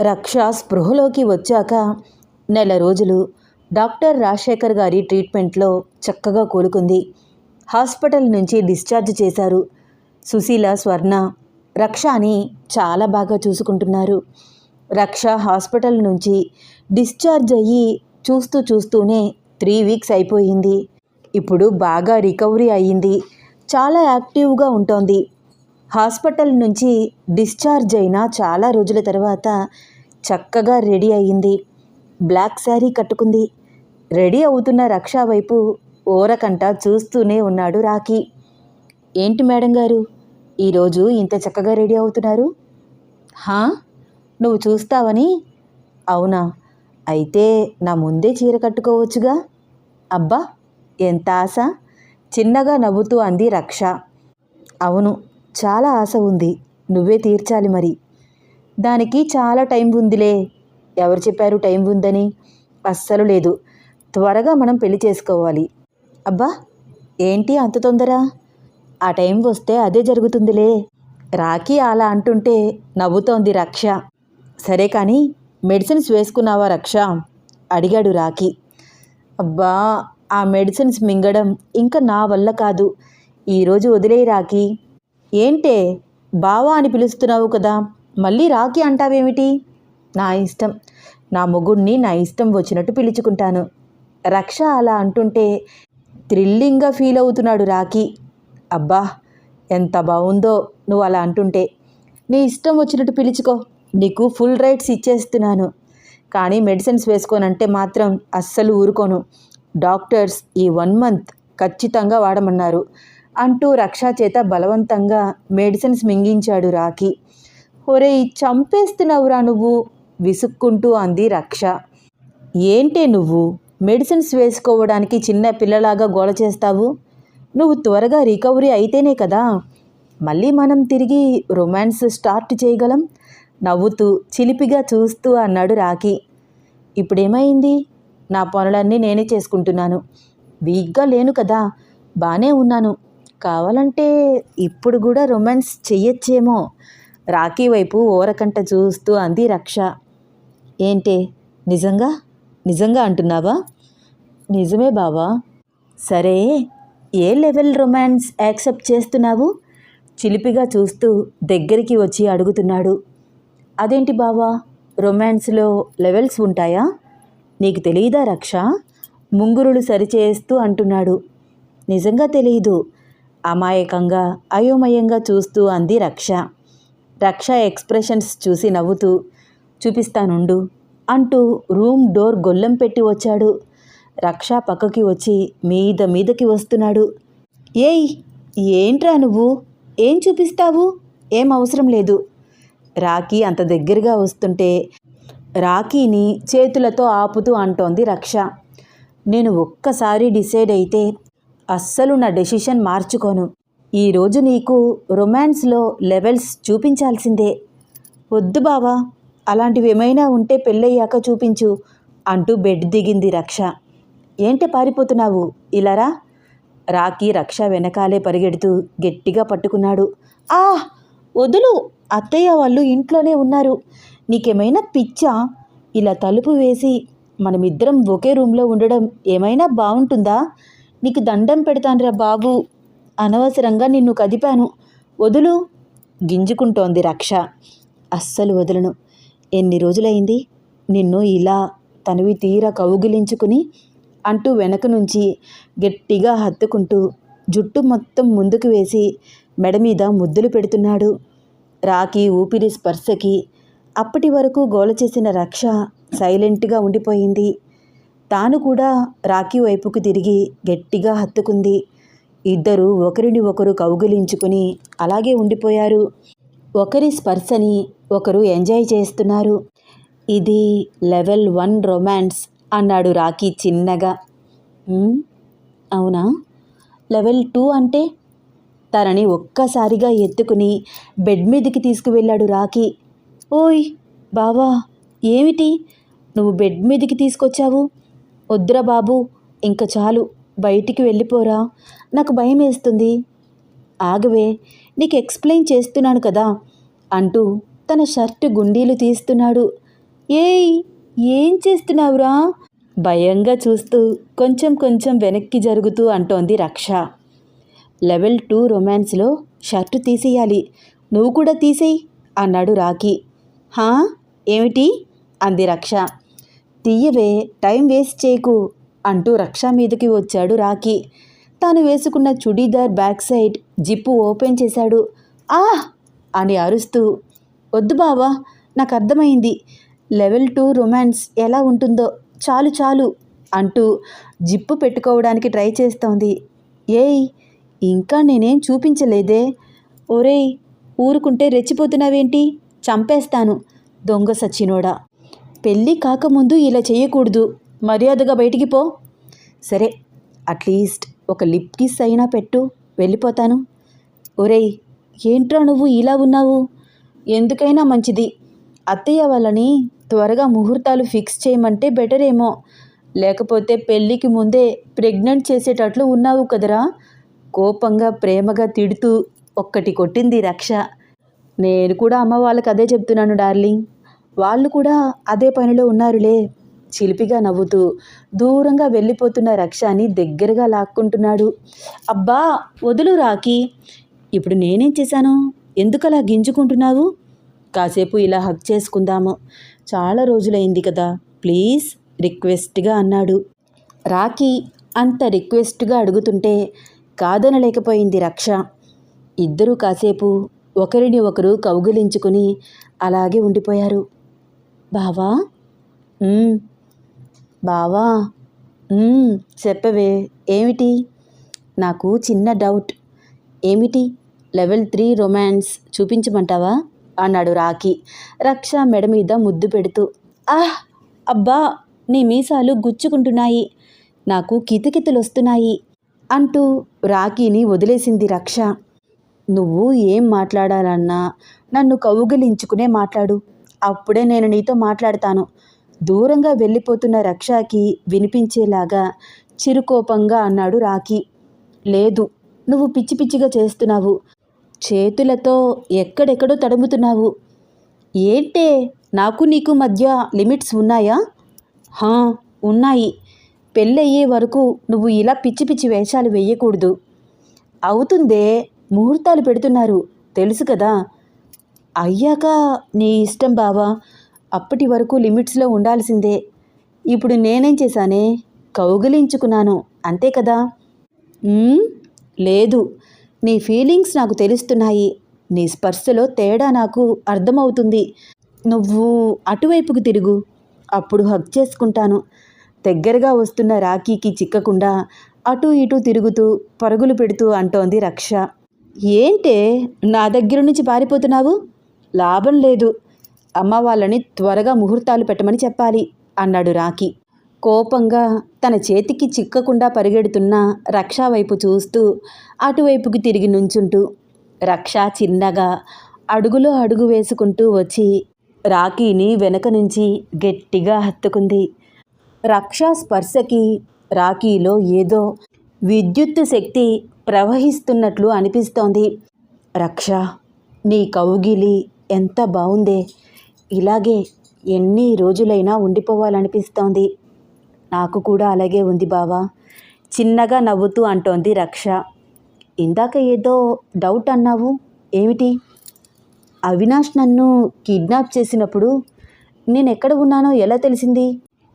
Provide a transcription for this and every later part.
రక్ష స్పృహలోకి వచ్చాక నెల రోజులు డాక్టర్ రాజశేఖర్ గారి ట్రీట్మెంట్లో చక్కగా కోలుకుంది. హాస్పిటల్ నుంచి డిశ్చార్జ్ చేశారు. సుశీల స్వర్ణ రక్షని చాలా బాగా చూసుకుంటున్నారు. రక్ష హాస్పిటల్ నుంచి డిశ్చార్జ్ అయ్యి చూస్తూ చూస్తూనే త్రీ వీక్స్ అయిపోయింది. ఇప్పుడు బాగా రికవరీ అయ్యింది. చాలా యాక్టివ్గా ఉంటోంది. హాస్పిటల్ నుంచి డిశ్చార్జ్ అయిన చాలా రోజుల తర్వాత చక్కగా రెడీ అయ్యింది. బ్లాక్ శారీ కట్టుకుంది. రెడీ అవుతున్న రక్షా వైపు ఓరకంట చూస్తూనే ఉన్నాడు రాఖీ. ఏంటి మేడం గారు ఈరోజు ఇంత చక్కగా రెడీ అవుతున్నారు? హా? నువ్వు చూస్తావని? అవునా? అయితే నా ముందే చీర కట్టుకోవచ్చుగా? అబ్బా ఎంత ఆశ! చిన్నగా నవ్వుతూ అంది రక్ష. అవును చాలా ఆశ ఉంది. నువ్వే తీర్చాలి మరి. దానికి చాలా టైం ఉందిలే. ఎవరు చెప్పారు టైం ఉందని? అస్సలు లేదు. త్వరగా మనం పెళ్ళి చేసుకోవాలి. అబ్బా ఏంటి అంత తొందర? ఆ టైం వస్తే అదే జరుగుతుందిలే. రాఖీ అలా అంటుంటే నవ్వుతోంది రక్ష. సరే కానీ మెడిసిన్స్ వేసుకున్నావా రక్ష? అడిగాడు రాఖీ. అబ్బా ఆ మెడిసిన్స్ మింగడం ఇంకా నా వల్ల కాదు. ఈరోజు వదిలేయి రాఖీ. ఏంటే? బావా అని పిలుస్తున్నావు కదా మళ్ళీ రాకి అంటావేమిటి? నా ఇష్టం. నా మొగుణ్ణి నా ఇష్టం వచ్చినట్టు పిలుచుకుంటాను. రక్ష అలా అంటుంటే థ్రిల్లింగ్గా ఫీల్ అవుతున్నాడు రాఖీ. అబ్బా ఎంత బాగుందో నువ్వు అలా అంటుంటే. నీ ఇష్టం వచ్చినట్టు పిలుచుకో. నీకు ఫుల్ రైట్స్ ఇచ్చేస్తున్నాను. కానీ మెడిసిన్స్ వేసుకోనంటే మాత్రం అస్సలు ఊరుకోను. డాక్టర్స్ ఈ వన్ మంత్ ఖచ్చితంగా వాడమన్నారు. అంటూ రక్షా చేత బలవంతంగా మెడిసిన్స్ మింగించాడు రాకి ఒరే చంపేస్తున్నావురా నువ్వు విసుక్కుంటూ అంది రక్ష. ఏంటే నువ్వు? మెడిసిన్స్ వేసుకోవడానికి చిన్న పిల్లలాగా గోల చేస్తావు? నువ్వు త్వరగా రికవరీ అయితేనే కదా? మళ్ళీ మనం తిరిగి రొమాన్స్ స్టార్ట్ చేయగలం? నవ్వుతూ చిలిపిగా చూస్తూ అన్నాడు రాఖీ. ఇప్పుడేమైంది? నా పనులన్నీ నేనే చేసుకుంటున్నాను. వీక్గా లేను కదా. బాగానే ఉన్నాను. కావాలంటే ఇప్పుడు కూడా రొమాన్స్ చెయ్యొచ్చేమో. రాఖీ వైపు ఓరకంట చూస్తూ అంది రక్ష. ఏంటే? నిజంగా? నిజంగా అంటున్నావా? నిజమే బావా. సరే ఏ లెవెల్ రొమాన్స్ యాక్సెప్ట్ చేస్తున్నావు? చిలిపిగా చూస్తూ దగ్గరికి వచ్చి అడుగుతున్నాడు. అదేంటి బావా? రొమాన్స్లో లెవెల్స్ ఉంటాయా? నీకు తెలియదా రక్ష? ముంగురులు సరిచేస్తూ అంటున్నాడు. నిజంగా తెలియదు అమాయకంగా అయోమయంగా చూస్తూ అంది రక్ష. రక్ష ఎక్స్ప్రెషన్స్ చూసి నవ్వుతూ చూపిస్తానుండు అంటూ రూమ్ డోర్ గొల్లెం పెట్టి వచ్చాడు. రక్ష పక్కకి వచ్చి మీద మీదకి వస్తున్నాడు. ఏయ్ ఏంట్రా నువ్వు? ఏం చూపిస్తావు? ఏం అవసరం లేదు. రాఖీ అంత దగ్గరగా వస్తుంటే రాఖీని చేతులతో ఆపుతూ అంటోంది రక్ష. నేను ఒక్కసారి డిసైడ్ అయితే అస్సలు నా డెసిషన్ మార్చుకోను. ఈరోజు నీకు రొమాన్స్లో లెవెల్స్ చూపించాల్సిందే. వద్దు బావా అలాంటివి ఏమైనా ఉంటే పెళ్ళయ్యాక చూపించు అంటూ బెడ్ దిగింది రక్ష. ఏంటి పారిపోతున్నావు? ఇలారా రాకీ రక్ష వెనకాలే పరిగెడుతూ గట్టిగా పట్టుకున్నాడు. ఆ! వదులు. అత్తయ్య వాళ్ళు ఇంట్లోనే ఉన్నారు. నీకేమైనా పిచ్చా? ఇలా తలుపు వేసి మనమిద్దరం ఒకే రూమ్లో ఉండడం ఏమైనా బాగుంటుందా నీకు దండం పెడతానురా బాబు. అనవసరంగా నిన్ను కదిపాను. వదులు. గింజుకుంటోంది రక్ష. అస్సలు వదలను. ఎన్ని రోజులైంది? నిన్ను ఇలా తనవి తీర కౌగిలించుకుని అంటూ వెనక నుంచి గట్టిగా హత్తుకుంటూ జుట్టు మొత్తం ముందుకు వేసి మెడ మీద ముద్దులు పెడుతున్నాడు. రాకి ఊపిరి స్పర్శకి అప్పటి వరకు గోల చేసిన రక్ష సైలెంట్గా ఉండిపోయింది. తాను కూడా రాఖీ వైపుకు తిరిగి గట్టిగా హత్తుకుంది. ఇద్దరు ఒకరిని ఒకరు కౌగిలించుకుని అలాగే ఉండిపోయారు. ఒకరి స్పర్శని ఒకరు ఎంజాయ్ చేస్తున్నారు. ఇది లెవెల్ వన్ రొమాన్స్ అన్నాడు రాఖీ చిన్నగా. అవునా? లెవెల్ టూ అంటే? తనని ఒక్కసారిగా ఎత్తుకుని బెడ్ మీదకి తీసుకువెళ్ళాడు రాఖీ. ఓయ్ బావా ఏమిటి? నువ్వు బెడ్ మీదకి తీసుకొచ్చావు? వద్దురా బాబు ఇంక చాలు బయటికి వెళ్ళిపోరా. నాకు భయం వేస్తుంది. ఆగవే నీకు ఎక్స్ప్లెయిన్ చేస్తున్నాను కదా అంటూ తన షర్టు గుండీలు తీస్తున్నాడు. ఏయ్ ఏం చేస్తున్నావురా? భయంగా చూస్తూ కొంచెం కొంచెం వెనక్కి జరుగుతూ అంటోంది రక్ష. లెవెల్ టూ రొమాన్స్లో షర్టు తీసేయాలి. నువ్వు కూడా తీసేయి అన్నాడు రాఖీ. హా ఏమిటి? అంది రక్ష. తీయవే టైం వేస్ట్ చేయకు అంటూ రక్ష మీదకి వచ్చాడు రాకీ తాను వేసుకున్న churidar back side zip open చేశాడు. ఆ అని అరుస్తూ వద్దు బావా నాకు అర్థమైంది. లెవెల్ టూ రొమాన్స్ ఎలా ఉంటుందో చాలు చాలు అంటూ జిప్పు పెట్టుకోవడానికి ట్రై చేస్తోంది. ఏయ్ ఇంకా నేనేం చూపించలేదే? ఒరేయ్ ఊరుకుంటే రెచ్చిపోతున్నావేంటి? చంపేస్తాను దొంగ సచ్చినోడా. పెళ్ళి కాకముందు ఇలా చేయకూడదు మర్యాదగా బయటికి పో. సరే అట్లీస్ట్ ఒక లిప్ కిస్ అయినా పెట్టు. వెళ్ళిపోతాను. ఒరేయ్ ఏంట్రా నువ్వు ఇలా ఉన్నావు? ఎందుకైనా మంచిది. అత్తయ్య వాళ్ళని త్వరగా ముహూర్తాలు ఫిక్స్ చేయమంటే బెటర్ ఏమో లేకపోతే పెళ్ళికి ముందే ప్రెగ్నెంట్ చేసేటట్లు ఉన్నావు కదరా? కోపంగా ప్రేమగా తిడుతూ ఒక్కటి కొట్టింది రక్ష. నేను కూడా అమ్మ వాళ్ళకి అదే చెప్తున్నాను డార్లింగ్. వాళ్ళు కూడా అదే పనిలో ఉన్నారులే. చిలిపిగా నవ్వుతూ దూరంగా వెళ్ళిపోతున్న రక్షని దగ్గరగా లాక్కుంటున్నాడు. అబ్బా వదులు రాకి ఇప్పుడు నేనేం చేశాను? ఎందుకలా గింజుకుంటున్నావు? కాసేపు ఇలా హక్ చేసుకుందాము. చాలా రోజులైంది కదా. ప్లీజ్ రిక్వెస్ట్గా అన్నాడు. రాకీ అంత రిక్వెస్ట్గా అడుగుతుంటే కాదనలేకపోయింది రక్ష. ఇద్దరూ కాసేపు ఒకరిని ఒకరు కౌగిలించుకుని అలాగే ఉండిపోయారు. బావా? బావా? చెప్పవే. ఏమిటి? నాకు చిన్న డౌట్. ఏమిటి? లెవెల్ త్రీ రొమాన్స్ చూపించమంటావా? అన్నాడు రాఖి. రక్ష మెడ మీద ముద్దు పెడుతూ. ఆహ్! అబ్బా! నీ మీసాలు గుచ్చుకుంటున్నాయి. నాకు కితకితలు వస్తున్నాయి అంటూ రాఖీని వదిలేసింది రక్ష. నువ్వు ఏం మాట్లాడాలన్నా నన్ను కౌగిలించుకునే మాట్లాడు. అప్పుడే నేను నీతో మాట్లాడతాను. దూరంగా వెళ్ళిపోతున్న రక్షకి వినిపించేలాగా చిరుకోపంగా అన్నాడు రాకీ లేదు నువ్వు పిచ్చి పిచ్చిగా చేస్తున్నావు. చేతులతో ఎక్కడెక్కడో తడుముతున్నావు. ఏంటే నాకు నీకు మధ్య లిమిట్స్ ఉన్నాయా? హా ఉన్నాయి. పెళ్ళయ్యే వరకు నువ్వు ఇలా పిచ్చి పిచ్చి వేషాలు వేయకూడదు. అవుతుందే ముహూర్తాలు పెడుతున్నారు. తెలుసు కదా అయ్యాక నీ ఇష్టం బావా. అప్పటి వరకు లిమిట్స్లో ఉండాల్సిందే. ఇప్పుడు నేనేం చేశానే? కౌగిలించుకున్నాను. అంతే కదా? లేదు. నీ ఫీలింగ్స్ నాకు తెలుస్తున్నాయి. నీ స్పర్శలో తేడా నాకు అర్థమవుతుంది. నువ్వు అటువైపుకు తిరుగు. అప్పుడు హక్ చేసుకుంటాను. దగ్గరగా వస్తున్న రాఖీకి చిక్కకుండా అటు ఇటు తిరుగుతూ పరుగులు పెడుతూ అంటోంది రక్ష. ఏంటే? నా దగ్గర నుంచి పారిపోతున్నావు? లాభం లేదు. అమ్మ వాళ్ళని త్వరగా ముహూర్తాలు పెట్టమని చెప్పాలి అన్నాడు రాఖీ. కోపంగా తన చేతికి చిక్కకుండా పరిగెడుతున్న రక్ష వైపు చూస్తూ అటువైపుకి తిరిగి నుంచుంటూ రక్ష చిన్నగా అడుగులో అడుగు వేసుకుంటూ వచ్చి రాఖీని వెనక నుంచి గట్టిగా హత్తుకుంది. రక్ష స్పర్శకి రాఖీలో ఏదో విద్యుత్తు శక్తి ప్రవహిస్తున్నట్లు అనిపిస్తోంది. రక్ష నీ కౌగిలి ఎంత బాగుందే ఇలాగే ఎన్ని రోజులైనా ఉండిపోవాలనిపిస్తోంది. నాకు కూడా అలాగే ఉంది బావా. చిన్నగా నవ్వుతూ అంటోంది రక్ష. ఇందాక ఏదో డౌట్ అన్నావు? ఏమిటి? అవినాష్ నన్ను కిడ్నాప్ చేసినప్పుడు నేను ఎక్కడ ఉన్నానో ఎలా తెలిసింది?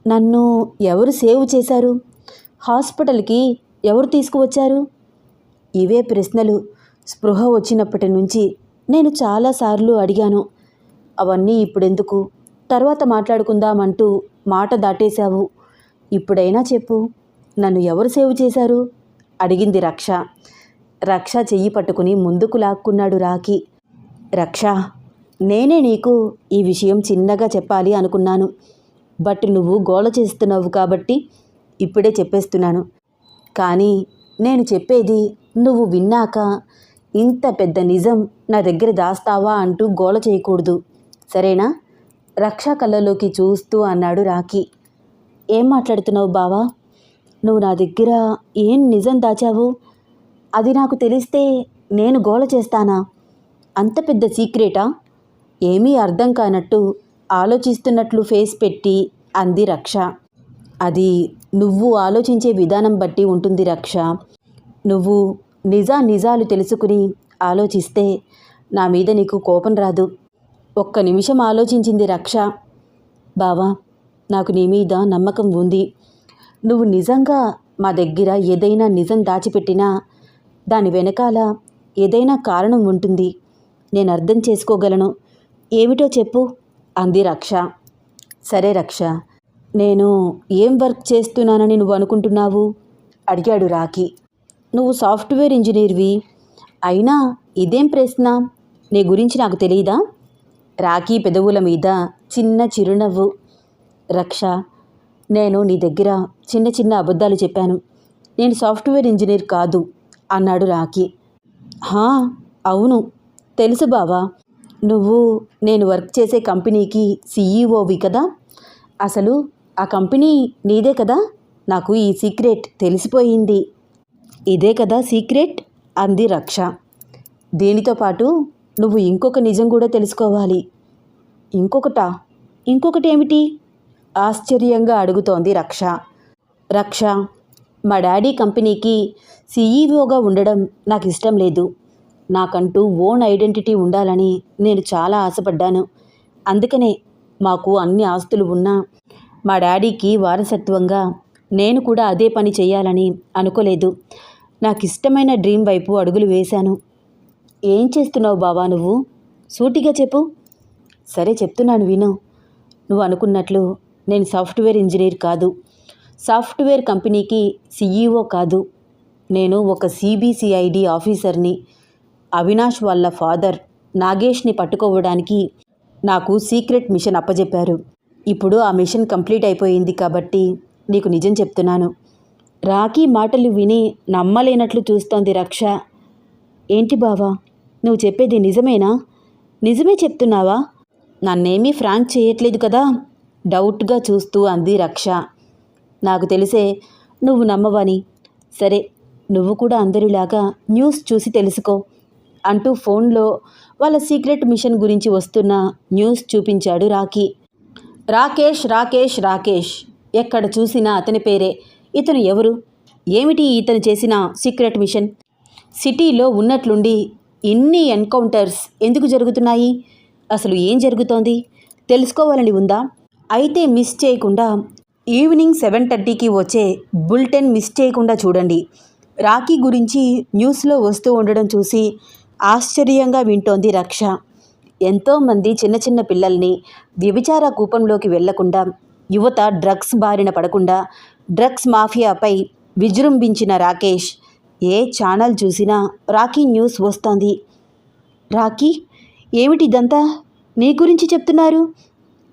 నన్ను ఎవరు సేవ్ చేశారు? హాస్పిటల్కి ఎవరు తీసుకువచ్చారు? ఇవే ప్రశ్నలు. స్పృహ వచ్చినప్పటి నుంచి నేను చాలాసార్లు అడిగాను అవన్నీ ఇప్పుడెందుకు? తర్వాత మాట్లాడుకుందామంటూ మాట దాటేశావు. ఇప్పుడైనా చెప్పు నన్ను ఎవరు సేవ్ చేశారు? అడిగింది రక్ష. రక్ష చెయ్యి పట్టుకుని ముందుకు లాక్కున్నాడు రాఖి. రక్ష నేనే నీకు ఈ విషయం చిన్నగా చెప్పాలి అనుకున్నాను. బట్ నువ్వు గోల చేస్తున్నావు కాబట్టి ఇప్పుడే చెప్పేస్తున్నాను. కానీ నేను చెప్పేది నువ్వు విన్నాక ఇంత పెద్ద నిజం నా దగ్గర దాస్తావా అంటూ గోల చేయకూడదు. సరేనా? రక్షా కళ్ళలోకి చూస్తూ అన్నాడు రాఖీ. ఏం మాట్లాడుతున్నావు బావా? నువ్వు నా దగ్గర ఏం నిజం దాచావు? అది నాకు తెలిస్తే నేను గోల చేస్తానా? అంత పెద్ద సీక్రెటా? ఏమీ అర్థం కానట్టు ఆలోచిస్తున్నట్లు ఫేస్ పెట్టి అంది రక్ష. అది నువ్వు ఆలోచించే విధానం బట్టి ఉంటుంది రక్ష. నువ్వు నిజా నిజాలు తెలుసుకుని ఆలోచిస్తే నా మీద నీకు కోపం రాదు. ఒక్క నిమిషం ఆలోచించింది రక్ష. బావా నాకు నీ మీద నమ్మకం ఉంది. నువ్వు నిజంగా మా దగ్గర ఏదైనా నిజం దాచిపెట్టినా దాని వెనకాల ఏదైనా కారణం ఉంటుంది. నేను అర్థం చేసుకోగలను. ఏమిటో చెప్పు అంది రక్ష. సరే రక్ష నేను ఏం వర్క్ చేస్తున్నానని నువ్వు అనుకుంటున్నావు? అడిగాడు రాఖీ. నువ్వు సాఫ్ట్వేర్ ఇంజనీర్వి. అయినా ఇదేం ప్రశ్న? నీ గురించి నాకు తెలియదా రాఖీ పెదవుల మీద చిన్న చిరునవ్వు. రక్ష నేను నీ దగ్గర చిన్న చిన్న అబద్ధాలు చెప్పాను. నేను సాఫ్ట్వేర్ ఇంజనీర్ కాదు అన్నాడు రాఖీ. హా అవును. తెలుసు బావా. నువ్వు నేను వర్క్ చేసే కంపెనీకి సీఈఓవి కదా? అసలు ఆ కంపెనీ నీదే కదా? నాకు ఈ సీక్రెట్ తెలిసిపోయింది. ఇదే కదా సీక్రెట్? అంది రక్ష. దీనితో పాటు నువ్వు ఇంకొక నిజం కూడా తెలుసుకోవాలి. ఇంకొకటా? ఇంకొకటి ఏమిటి ఆశ్చర్యంగా అడుగుతోంది రక్ష. రక్ష మా డాడీ కంపెనీకి సీఈఓగా ఉండడం నాకు ఇష్టం లేదు. నాకంటూ ఓన్ ఐడెంటిటీ ఉండాలని నేను చాలా ఆశపడ్డాను. అందుకనే మాకు అన్ని ఆస్తులు ఉన్నా మా డాడీకి వారసత్వంగా నేను కూడా అదే పని చేయాలని అనుకోలేదు. నాకు ఇష్టమైన డ్రీమ్ వైపు అడుగులు వేశాను. ఏం చేస్తున్నావు బావా నువ్వు? సూటిగా చెప్పు. సరే చెప్తున్నాను విను. నువ్వు అనుకున్నట్లు నేను సాఫ్ట్వేర్ ఇంజనీర్ కాదు. సాఫ్ట్వేర్ కంపెనీకి సీఈఓ కాదు. నేను ఒక సిబిసిఐడి ఆఫీసర్ని. అవినాష్ వాళ్ళ ఫాదర్ నాగేష్ని పట్టుకోవడానికి నాకు సీక్రెట్ మిషన్ అప్పజెప్పారు. ఇప్పుడు ఆ మిషన్ కంప్లీట్ అయిపోయింది కాబట్టి నీకు నిజం చెప్తున్నాను. రాఖీ మాటలు విని నమ్మలేనట్లు చూస్తోంది రక్ష. ఏంటి బావా? నువ్వు చెప్పేది నిజమేనా? నిజమే చెప్తున్నావా? నన్నేమీ ఫ్రాంక్ చేయట్లేదు కదా? డౌట్గా చూస్తూ అంది రక్ష. నాకు తెలిసే నువ్వు నమ్మవని. సరే నువ్వు కూడా అందరిలాగా న్యూస్ చూసి తెలుసుకో అంటూ ఫోన్లో వాళ్ళ సీక్రెట్ మిషన్ గురించి వస్తున్న న్యూస్ చూపించాడు రాఖీ రాకేష్ రాకేష్ రాకేష్. ఎక్కడ చూసినా అతని పేరే. ఇతను ఎవరు? ఏమిటి ఇతను చేసిన సీక్రెట్ మిషన్? సిటీలో ఉన్నట్లుండి ఇన్ని ఎన్కౌంటర్స్ ఎందుకు జరుగుతున్నాయి? అసలు ఏం జరుగుతోంది? తెలుసుకోవాలని ఉందా? అయితే మిస్ చేయకుండా ఈవినింగ్ సెవెన్ థర్టీకి వచ్చే బులెటిన్ మిస్ చేయకుండా చూడండి. రాఖీ గురించి న్యూస్లో వస్తూ ఉండడం చూసి ఆశ్చర్యంగా వింటోంది రక్ష. ఎంతోమంది చిన్న చిన్న పిల్లల్ని వ్యభిచార కూపంలోకి వెళ్ళకుండా యువత డ్రగ్స్ బారిన పడకుండా డ్రగ్స్ మాఫియాపై విజృంభించిన రాకేష్. ఏ ఛానల్ చూసినా రాఖీ న్యూస్ వస్తోంది. రాఖీ? ఏమిటి ఇదంతా నీ గురించి చెప్తున్నారు.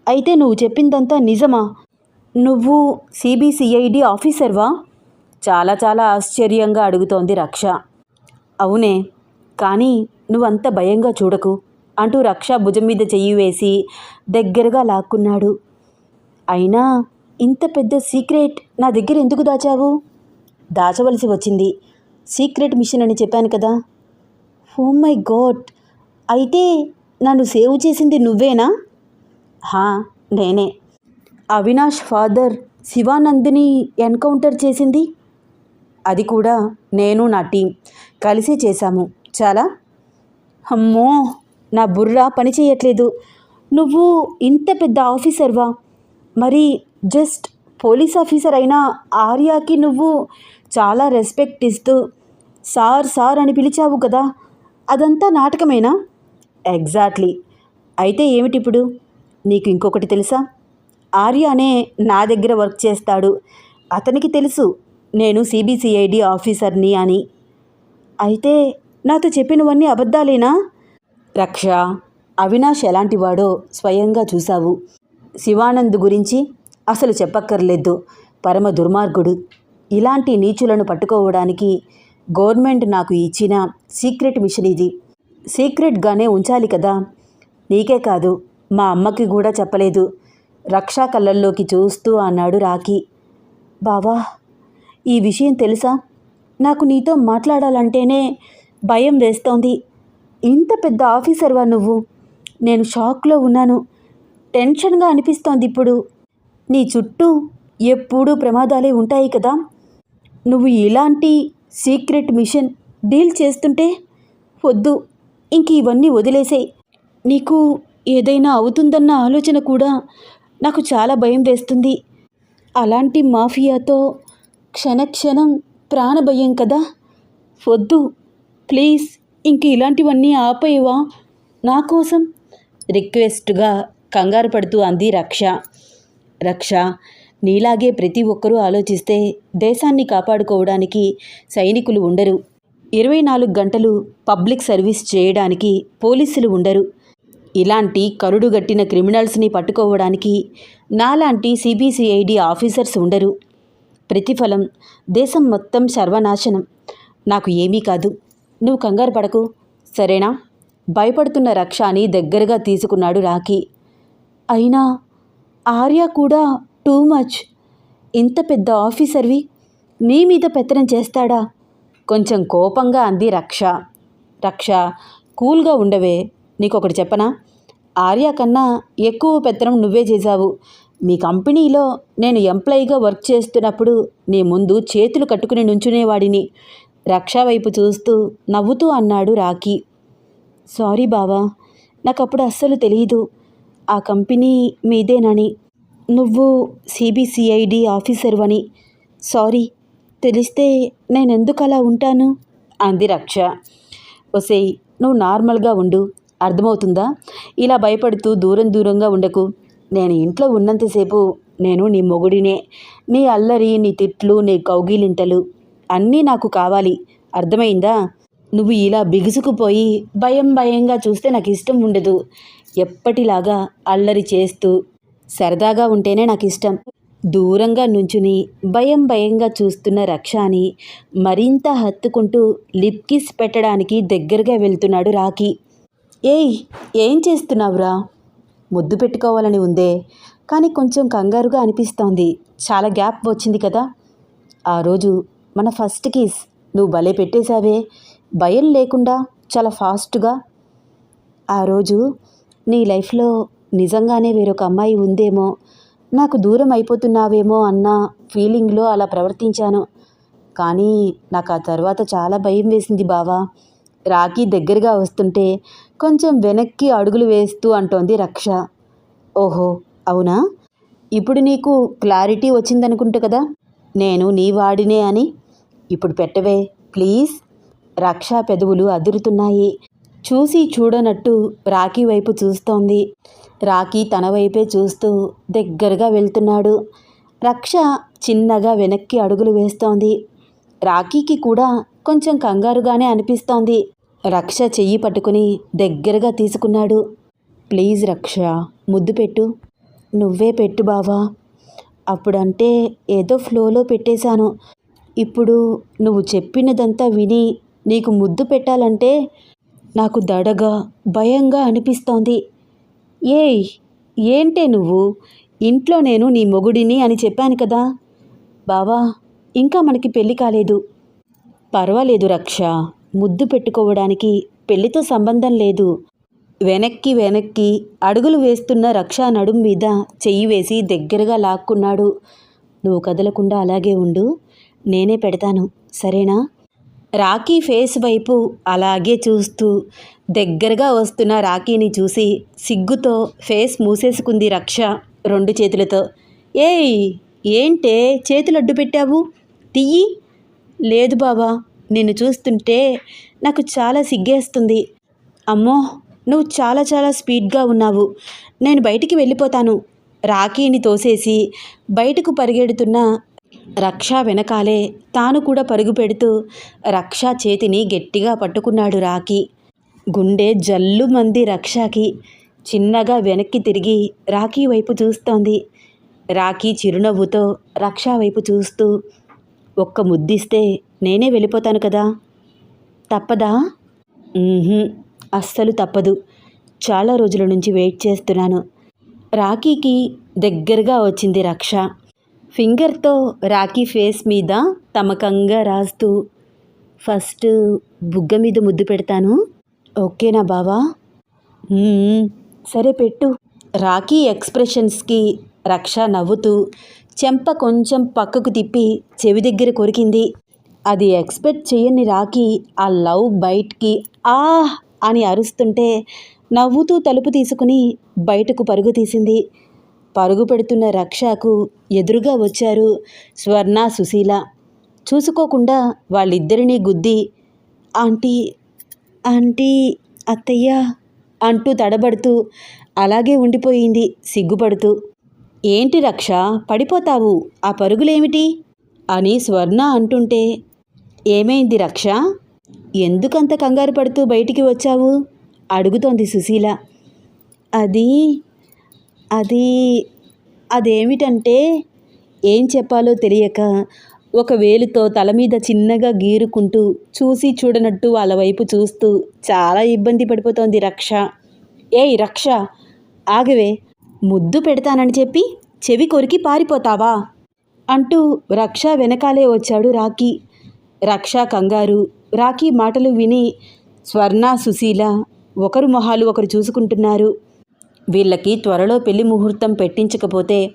అయితే నువ్వు చెప్పిందంతా నిజమా? నువ్వు సిబిసిఐడి ఆఫీసర్వా? చాలా చాలా ఆశ్చర్యంగా అడుగుతోంది రక్ష. అవునే కానీ నువ్వంత భయంగా చూడకు. అంటూ రక్ష భుజం మీద చెయ్యి వేసి దగ్గరగా లాక్కున్నాడు. అయినా ఇంత పెద్ద సీక్రెట్ నా దగ్గర ఎందుకు దాచావు? దాచవలసి వచ్చింది. సీక్రెట్ మిషన్ అని చెప్పాను కదా. Oh my god! అయితే నన్ను సేవ్ చేసింది నువ్వేనా? హా నేనే. అవినాష్ ఫాదర్ శివానందిని ఎన్కౌంటర్ చేసింది? అది కూడా నేను నా టీం కలిసి చేశాము. చాలా? అమ్మో! నా బుర్ర పని చేయట్లేదు. నువ్వు ఇంత పెద్ద ఆఫీసర్వా? మరి జస్ట్ పోలీస్ ఆఫీసర్ అయిన ఆర్యాకి నువ్వు చాలా రెస్పెక్ట్ ఇస్తూ సార్ సార్ అని పిలిచావు కదా అదంతా నాటకమేనా? ఎగ్జాక్ట్లీ. అయితే ఏమిటిప్పుడు? నీకు ఇంకొకటి తెలుసా? ఆర్యానే నా దగ్గర వర్క్ చేస్తాడు. అతనికి తెలుసు నేను సిబిసిఐడి ఆఫీసర్ని అని. అయితే నాతో చెప్పినవన్నీ అబద్ధాలేనా? రక్ష అవినాష్ ఎలాంటివాడో స్వయంగా చూశావు. శివానంద్ గురించి అసలు చెప్పక్కర్లేదు. పరమ దుర్మార్గుడు. ఇలాంటి నీచులను పట్టుకోవడానికి గవర్నమెంట్ నాకు ఇచ్చిన సీక్రెట్ మిషన్ ఇది. సీక్రెట్గానే ఉంచాలి కదా. నీకే కాదు మా అమ్మకి కూడా చెప్పలేదు. రక్షా కళ్ళల్లోకి చూస్తూ అన్నాడు రాఖీ. బావా ఈ విషయం తెలుసా? నాకు నీతో మాట్లాడాలంటేనే భయం వేస్తోంది. ఇంత పెద్ద ఆఫీసర్వా నువ్వు? నేను షాక్లో ఉన్నాను. టెన్షన్గా అనిపిస్తోంది ఇప్పుడు. నీ చుట్టూ ఎప్పుడూ ప్రమాదాలే ఉంటాయి కదా. నువ్వు ఇలాంటి సీక్రెట్ మిషన్ డీల్ చేస్తుంటే వద్దు ఇంక ఇవన్నీ వదిలేసాయి. నీకు ఏదైనా అవుతుందన్న ఆలోచన కూడా నాకు చాలా భయం వేస్తుంది. అలాంటి మాఫియాతో క్షణక్షణం ప్రాణభయం కదా. వద్దు ప్లీజ్ ఇంక ఇలాంటివన్నీ ఆపేవా? నా కోసం రిక్వెస్ట్గా కంగారు పడుతూ అంది రక్ష. రక్ష నీలాగే ప్రతి ఒక్కరూ ఆలోచిస్తే దేశాన్ని కాపాడుకోవడానికి సైనికులు ఉండరు. ఇరవై నాలుగు గంటలు పబ్లిక్ సర్వీస్ చేయడానికి పోలీసులు ఉండరు. ఇలాంటి కరుడుగట్టిన క్రిమినల్స్ని పట్టుకోవడానికి నాలాంటి సిబిసిఐడి ఆఫీసర్స్ ఉండరు. ప్రతిఫలం దేశం మొత్తం సర్వనాశనం. నాకు ఏమీ కాదు. నువ్వు కంగారు పడకు. సరేనా? భయపడుతున్న రక్షాని దగ్గరగా తీసుకున్నాడు రాఖీ. అయినా ఆర్య కూడా టూ మచ్. ఇంత పెద్ద ఆఫీసర్వి నీ మీద పెత్తనం చేస్తాడా? కొంచెం కోపంగా అంది రక్ష. రక్ష కూల్గా ఉండవే నీకొకటి చెప్పనా? ఆర్య కన్నా ఎక్కువ పెత్తనం నువ్వే చేశావు. మీ కంపెనీలో నేను ఎంప్లాయీగా వర్క్ చేస్తున్నప్పుడు నీ ముందు చేతులు కట్టుకుని నుంచునేవాడిని. రక్ష వైపు చూస్తూ నవ్వుతూ అన్నాడు రాఖీ. సారీ బావా నాకు అప్పుడు అస్సలు తెలియదు ఆ కంపెనీ మీదేనని నువ్వు సిబిసిఐడి ఆఫీసర్ అని సారీ తెలిస్తే నేను ఎందుకు అలా ఉంటాను? అంది రక్ష. ఒసేయ్ నువ్వు నార్మల్గా ఉండు. అర్థమవుతుందా? ఇలా భయపడుతూ దూరం దూరంగా ఉండకు. నేను ఇంట్లో ఉన్నంతసేపు నేను నీ మొగుడినే నీ అల్లరి నీ తిట్లు నీ కౌగిలింతలు అన్నీ నాకు కావాలి. అర్థమైందా? నువ్వు ఇలా బిగుసుకుపోయి భయం భయంగా చూస్తే నాకు ఇష్టం ఉండదు. ఎప్పటిలాగా అల్లరి చేస్తూ సరదాగా ఉంటేనే నాకు ఇష్టం దూరంగా నుంచుని భయం భయంగా చూస్తున్న రక్షాని మరింత హత్తుకుంటూ లిప్ కిస్ పెట్టడానికి దగ్గరగా వెళ్తున్నాడు రాఖీ. ఏయ్ ఏం చేస్తున్నావురా? ముద్దు పెట్టుకోవాలని ఉందే. కానీ కొంచెం కంగారుగా అనిపిస్తోంది. చాలా గ్యాప్ వచ్చింది కదా. ఆ రోజు మన ఫస్ట్ కిస్. నువ్వు భలే పెట్టేశావే. భయం లేకుండా చాలా ఫాస్ట్గా. ఆ రోజు నీ లైఫ్లో నిజంగానే వేరొక అమ్మాయి ఉందేమో నాకు దూరం అయిపోతున్నావేమో అన్న ఫీలింగ్లో అలా ప్రవర్తించాను. కానీ నాకు ఆ తర్వాత చాలా భయం వేసింది బావా. రాఖీ దగ్గరగా వస్తుంటే కొంచెం వెనక్కి అడుగులు వేస్తూ అంటోంది రక్ష. ఓహో అవునా? ఇప్పుడు నీకు క్లారిటీ వచ్చిందనుకుంటా కదా? నేను నీ వాడినే అని. ఇప్పుడు పెట్టవే ప్లీజ్. రక్ష పెదవులు అదురుతున్నాయి. చూసి చూడనట్టు రాఖీ వైపు చూస్తోంది. రాఖీ తన వైపే చూస్తూ దగ్గరగా వెళ్తున్నాడు. రక్ష చిన్నగా వెనక్కి అడుగులు వేస్తోంది. రాఖీకి కూడా కొంచెం కంగారుగానే అనిపిస్తోంది. రక్ష చెయ్యి పట్టుకుని దగ్గరగా తీసుకున్నాడు. ప్లీజ్ రక్ష ముద్దు పెట్టు. నువ్వే పెట్టు బావా. అప్పుడంటే ఏదో ఫ్లోలో పెట్టేశాను. ఇప్పుడు నువ్వు చెప్పినదంతా విని నీకు ముద్దు పెట్టాలంటే నాకు దడగా భయంగా అనిపిస్తోంది. ఏయ్ ఏంటే నువ్వు? ఇంట్లో నేను నీ మొగుడిని అని చెప్పాను కదా. బావా ఇంకా మనకి పెళ్ళి కాలేదు. పర్వాలేదు రక్ష. ముద్దు పెట్టుకోవడానికి పెళ్ళితో సంబంధం లేదు. వెనక్కి వెనక్కి అడుగులు వేస్తున్న రక్ష నడుం మీద చెయ్యి వేసి దగ్గరగా లాక్కున్నాడు. నువ్వు కదలకుండా అలాగే ఉండు. నేనే పెడతాను. సరేనా? రాఖీ ఫేస్ వైపు అలాగే చూస్తూ దగ్గరగా వస్తున్న రాఖీని చూసి సిగ్గుతో ఫేస్ మూసేసుకుంది రక్ష రెండు చేతులతో. ఏయ్ ఏంటే చేతులు అడ్డు పెట్టావు? తియ్యి? లేదు బాబా నిన్ను చూస్తుంటే నాకు చాలా సిగ్గేస్తుంది. అమ్మో నువ్వు చాలా చాలా స్పీడ్గా ఉన్నావు. నేను బయటికి వెళ్ళిపోతాను. రాఖీని తోసేసి బయటకు పరిగెడుతున్న రక్ష వెనకాలే తాను కూడా పరుగు పెడుతూ రక్ష చేతిని గట్టిగా పట్టుకున్నాడు రాఖీ. గుండె జల్లు మంది రక్షకి. చిన్నగా వెనక్కి తిరిగి రాఖీ వైపు చూస్తోంది. రాఖీ చిరునవ్వుతో రక్ష వైపు చూస్తూ ఒక్క ముద్దిస్తే నేనే వెళ్ళిపోతాను కదా? తప్పదా? అస్సలు తప్పదు. చాలా రోజుల నుంచి వెయిట్ చేస్తున్నాను. రాఖీకి దగ్గరగా వచ్చింది రక్ష. ఫింగర్తో రాఖీ ఫేస్ మీద తమకంగా రాస్తూ ఫస్ట్ బుగ్గ మీద ముద్దు పెడతాను. ఓకేనా బావా? సరే పెట్టు. రాఖీ ఎక్స్ప్రెషన్స్కి రక్ష నవ్వుతూ చెంప కొంచెం పక్కకు తిప్పి చెవి దగ్గర కొరికింది. అది ఎక్స్పెక్ట్ చేయని రాఖీ ఆ లవ్ బయట్కి ఆ అని అరుస్తుంటే నవ్వుతూ తలుపు తీసుకుని బయటకు పరుగు తీసింది. పరుగు పెడుతున్న రక్షకు ఎదురుగా వచ్చారు స్వర్ణ సుశీల. చూసుకోకుండా వాళ్ళిద్దరినీ గుద్ది ఆంటీ ఆంటీ అత్తయ్య అంటూ తడబడుతూ అలాగే ఉండిపోయింది సిగ్గుపడుతూ. ఏంటి రక్ష పడిపోతావు? ఆ పరుగులేమిటి? అని స్వర్ణ అంటుంటే ఏమైంది రక్ష? ఎందుకంత కంగారు పడుతూ బయటికి వచ్చావు? అడుగుతోంది సుశీల. అది అది అదేమిటంటే ఏం చెప్పాలో తెలియక ఒక వేలుతో తల మీద చిన్నగా గీరుకుంటూ చూసి చూడనట్టు వాళ్ళ వైపు చూస్తూ చాలా ఇబ్బంది పడిపోతోంది రక్ష. ఏయ్ రక్ష ఆగవే ముద్దు పెడతానని చెప్పి చెవి కొరికి పారిపోతావా? అంటూ రక్ష వెనకాలే వచ్చాడు రాకీ రక్ష కంగారు రాకీ మాటలు విని స్వర్ణ సుశీల ఒకరు మొహాలు ఒకరు చూసుకుంటున్నారు. వీళ్ళకి త్వరలో పెళ్ళి ముహూర్తం పెట్టించకపోతే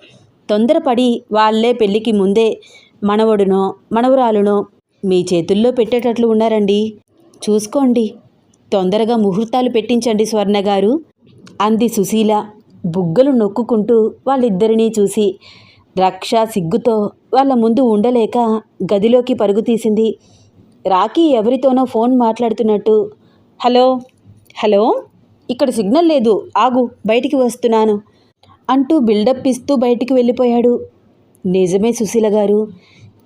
తొందరపడి వాళ్ళే పెళ్ళికి ముందే మనవడునో మనవరాలునో మీ చేతుల్లో పెట్టేటట్లు ఉన్నారండి. చూసుకోండి. తొందరగా ముహూర్తాలు పెట్టించండి స్వర్ణ గారు అంది సుశీల బుగ్గలు నొక్కుకుంటూ వాళ్ళిద్దరినీ చూసి. రక్ష సిగ్గుతో వాళ్ళ ముందు ఉండలేక గదిలోకి పరుగు తీసింది. రాఖీ ఎవరితోనో ఫోన్ మాట్లాడుతున్నట్టు హలో హలో ఇక్కడ సిగ్నల్ లేదు. ఆగు బయటికి వస్తున్నాను అంటూ బిల్డప్ ఇస్తూ బయటికి వెళ్ళిపోయాడు. నిజమే సుశీల గారు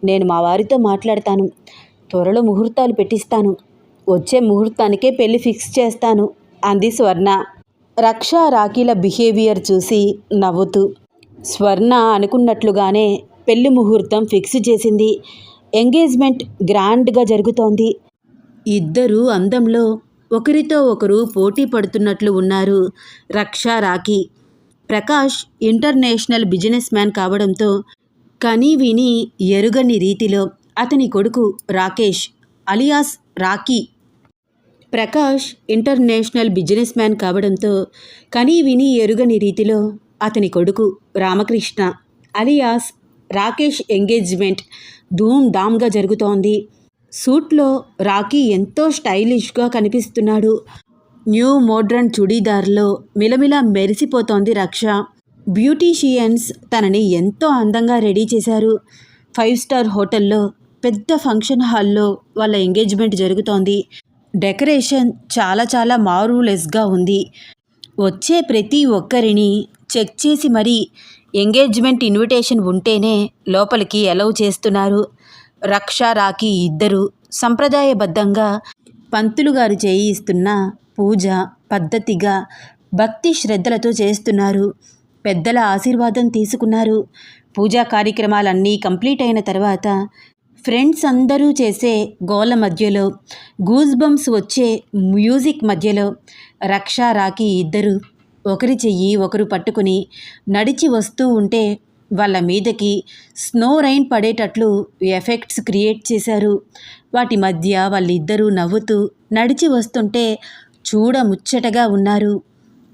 నేను మా వారితో మాట్లాడతాను. త్వరలో ముహూర్తాలు పెట్టిస్తాను. వచ్చే ముహూర్తానికే పెళ్ళి ఫిక్స్ చేస్తాను అంది స్వర్ణ. రక్ష రాఖీల బిహేవియర్ చూసి నవ్వుతూ. స్వర్ణ అనుకున్నట్లుగానే పెళ్ళి ముహూర్తం ఫిక్స్ చేసింది. ఎంగేజ్మెంట్ గ్రాండ్గా జరుగుతోంది. ఇద్దరూ అందంలో ఒకరితో ఒకరు పోటీ పడుతున్నట్లు ఉన్నారు. Raksha Rakhi. Prakash international business man కావడంతో కని విని ఎరుగని రీతిలో అతని కొడుకు Rakesh alias Rocky Prakash international businessman కావడంతో కని విని ఎరుగని రీతిలో అతని కొడుకు రామకృష్ణ అలియాస్ రాకేష్ ఎంగేజ్మెంట్ ధూమ్ ధామ్గా జరుగుతోంది. సూట్లో రాకీ ఎంతో స్టైలిష్గా కనిపిస్తున్నాడు. న్యూ మోడ్రన్ చుడీదార్లో మిలమిల మెరిసిపోతోంది రక్ష. బ్యూటీషియన్స్ తనని ఎంతో అందంగా రెడీ చేశారు. ఫైవ్ స్టార్ హోటల్లో పెద్ద ఫంక్షన్ హాల్లో వాళ్ళ ఎంగేజ్మెంట్ జరుగుతోంది. డెకరేషన్ చాలా చాలా మారులెస్గా ఉంది. వచ్చే ప్రతి ఒక్కరిని చెక్ చేసి మరీ ఎంగేజ్మెంట్ ఇన్విటేషన్ ఉంటేనే లోపలికి అలౌ చేస్తున్నారు. రక్ష రాఖీ ఇద్దరు సంప్రదాయబద్ధంగా పంతులు గారు చేయిస్తున్న పూజ పద్ధతిగా భక్తి శ్రద్ధలతో చేస్తున్నారు. పెద్దల ఆశీర్వాదం తీసుకున్నారు. పూజా కార్యక్రమాలన్నీ కంప్లీట్ అయిన తర్వాత ఫ్రెండ్స్ అందరూ చేసే గోల మధ్యలో గూస్ బంప్స్ వచ్చే మ్యూజిక్ మధ్యలో రక్ష రాఖీ ఇద్దరు ఒకరి చెయ్యి ఒకరు పట్టుకుని నడిచి వస్తూ ఉంటే వాళ్ళ మీదకి స్నో రైన్ పడేటట్లు ఎఫెక్ట్స్ క్రియేట్ చేశారు. వాటి మధ్య వాళ్ళిద్దరూ నవ్వుతూ నడిచి వస్తుంటే చూడ ముచ్చటగా ఉన్నారు.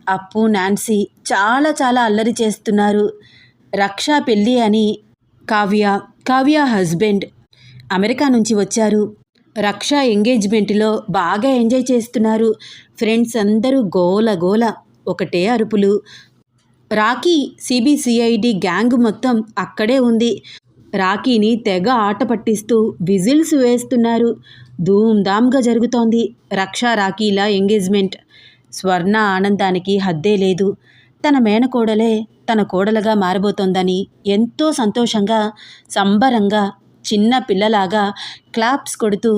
అప్పు నాన్సీ చాలా చాలా అల్లరి చేస్తున్నారు. రక్ష పెళ్ళి అని కావ్య కావ్య హస్బెండ్ అమెరికా నుంచి వచ్చారు. రక్ష ఎంగేజ్మెంట్లో బాగా ఎంజాయ్ చేస్తున్నారు. ఫ్రెండ్స్ అందరూ గోల గోల ఒకటే అరుపులు రాకీ సిబిసిఐడి గ్యాంగ్ మొత్తం అక్కడే ఉంది. రాకీని తెగ ఆట పట్టిస్తూ విజిల్స్ వేస్తున్నారు. ధూమ్ధామ్గా జరుగుతోంది రక్ష రాఖీల ఎంగేజ్మెంట్. స్వర్ణ ఆనందానికి హద్దే లేదు. తన మేనకోడలే తన కోడలుగా మారబోతోందని ఎంతో సంతోషంగా సంబరంగా చిన్న పిల్లలాగా క్లాప్స్ కొడుతూ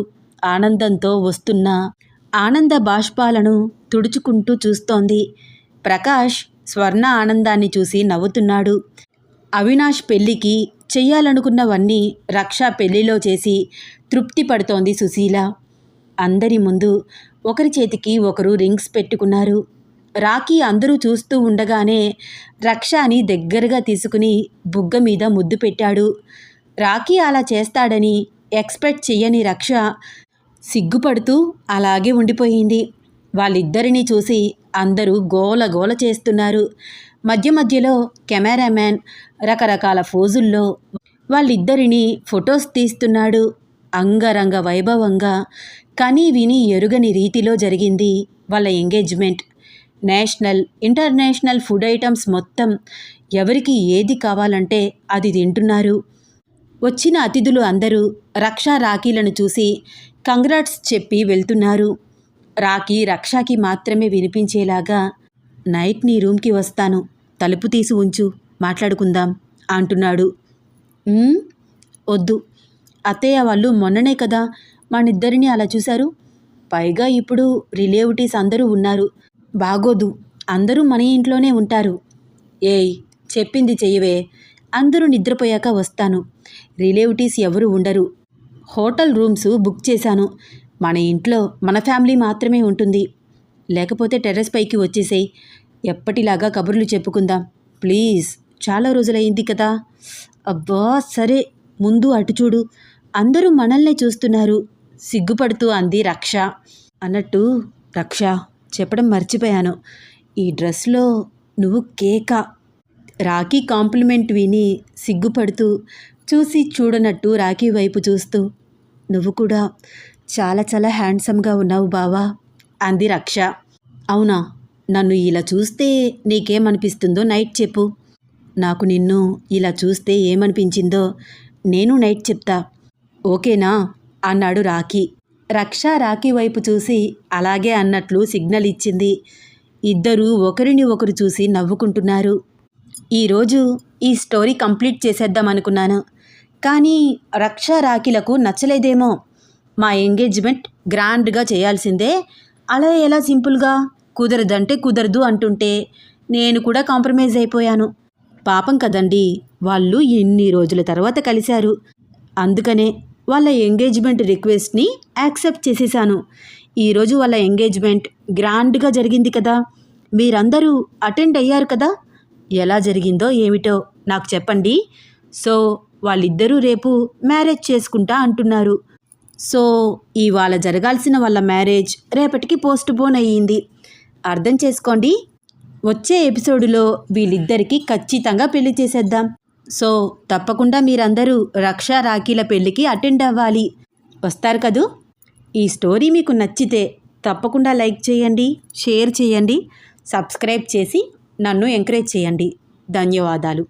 ఆనందంతో వస్తున్న ఆనంద బాష్పాలను తుడుచుకుంటూ చూస్తోంది. ప్రకాష్ స్వర్ణ ఆనందాన్ని చూసి నవ్వుతున్నాడు. అవినాష్ పెళ్ళికి చెయ్యాలనుకున్నవన్నీ రక్ష పెళ్ళిలో చేసి తృప్తి పడుతోంది సుశీల. అందరి ముందు ఒకరి చేతికి ఒకరు రింగ్స్ పెట్టుకున్నారు. రాఖీ అందరూ చూస్తూ ఉండగానే రక్షాని దగ్గరగా తీసుకుని బుగ్గ మీద ముద్దు పెట్టాడు. రాఖీ అలా చేస్తాడని ఎక్స్పెక్ట్ చెయ్యని రక్ష సిగ్గుపడుతూ అలాగే ఉండిపోయింది. వాళ్ళిద్దరినీ చూసి అందరూ గోల గోల చేస్తున్నారు. మధ్య మధ్యలో కెమెరామ్యాన్ రకరకాల ఫోజుల్లో వాళ్ళిద్దరినీ ఫొటోస్ తీస్తున్నాడు. అంగరంగ వైభవంగా కని విని ఎరుగని రీతిలో జరిగింది వాళ్ళ engagement. National international food items మొత్తం ఎవరికి ఏది కావాలంటే అది తింటున్నారు. వచ్చిన అతిథులు అందరూ రక్షా రాఖీలను చూసి కంగ్రాట్స్ చెప్పి వెళ్తున్నారు. రాఖీ రక్షాకి మాత్రమే వినిపించేలాగా నైట్ నీ రూమ్కి వస్తాను. తలుపు తీసి ఉంచు. మాట్లాడుకుందాం అంటున్నాడు. వద్దు. అత్తయ్య వాళ్ళు మొన్ననే కదా మనిద్దరిని అలా చూశారు. పైగా ఇప్పుడు రిలేటివ్స్ అందరూ ఉన్నారు. బాగోదు. అందరూ మన ఇంట్లోనే ఉంటారు. ఏయ్ చెప్పింది చెయ్యవే. అందరూ నిద్రపోయాక వస్తాను. రిలేటివ్స్ ఎవరు ఉండరు. హోటల్ రూమ్స్ బుక్ చేశాను. మన ఇంట్లో మన ఫ్యామిలీ మాత్రమే ఉంటుంది. లేకపోతే టెర్రస్ పైకి వచ్చేసేయి. ఎప్పటిలాగా కబుర్లు చెప్పుకుందాం. ప్లీజ్ చాలా రోజులైంది కదా. అబ్బా సరే ముందు అటు చూడు. అందరూ మనల్నే చూస్తున్నారు. సిగ్గుపడుతూ అంది రక్ష. అన్నట్టు రక్ష చెప్పడం మర్చిపోయాను. ఈ డ్రెస్లో నువ్వు కేక. రాఖీ కాంప్లిమెంట్ విని సిగ్గుపడుతూ చూసి చూడనట్టు రాఖీ వైపు చూస్తూ నువ్వు కూడా చాలా చాలా హ్యాండ్సమ్గా ఉన్నావు బావా. అంది రక్ష. అవునా? నన్ను ఇలా చూస్తే నీకేమనిపిస్తుందో నైట్ చెప్పు. నాకు నిన్ను ఇలా చూస్తే ఏమనిపించిందో నేను నైట్ చెప్తా. ఓకేనా? అన్నాడు రాఖీ. రక్ష రాఖీ వైపు చూసి అలాగే అన్నట్లు సిగ్నల్ ఇచ్చింది. ఇద్దరూ ఒకరిని ఒకరు చూసి నవ్వుకుంటున్నారు. ఈరోజు ఈ స్టోరీ కంప్లీట్ చేసేద్దాం అనుకున్నాను కానీ రక్ష రాఖీలకు నచ్చలేదేమో. మా ఎంగేజ్మెంట్ గ్రాండ్గా చేయాల్సిందే. అలా ఎలా సింపుల్గా? కుదరదంటే కుదరదు అంటుంటే నేను కూడా కాంప్రమైజ్ అయిపోయాను. పాపం కదండి వాళ్ళు ఎన్ని రోజుల తర్వాత కలిశారు. అందుకనే వాళ్ళ ఎంగేజ్మెంట్ రిక్వెస్ట్ని యాక్సెప్ట్ చేసేసాను. ఈరోజు వాళ్ళ ఎంగేజ్మెంట్ గ్రాండ్గా జరిగింది కదా. మీరందరూ అటెండ్ అయ్యారు కదా. ఎలా జరిగిందో ఏమిటో నాకు చెప్పండి. సో వాళ్ళిద్దరూ రేపు మ్యారేజ్ చేసుకుంటా అంటున్నారు. సో ఇవాళ జరగాల్సిన వాళ్ళ మ్యారేజ్ రేపటికి పోస్ట్ పోన్ అయ్యింది. అర్థం చేసుకోండి. వచ్చే ఎపిసోడ్లో వీళ్ళిద్దరికీ ఖచ్చితంగా పెళ్ళి చేసేద్దాం. సో తప్పకుండా మీరందరూ రక్ష రాఖీల పెళ్ళికి అటెండ్ అవ్వాలి. వస్తారు కదూ? ఈ స్టోరీ మీకు నచ్చితే తప్పకుండా లైక్ చేయండి షేర్ చేయండి సబ్స్క్రైబ్ చేసి నన్ను ఎంకరేజ్ చేయండి. ధన్యవాదాలు.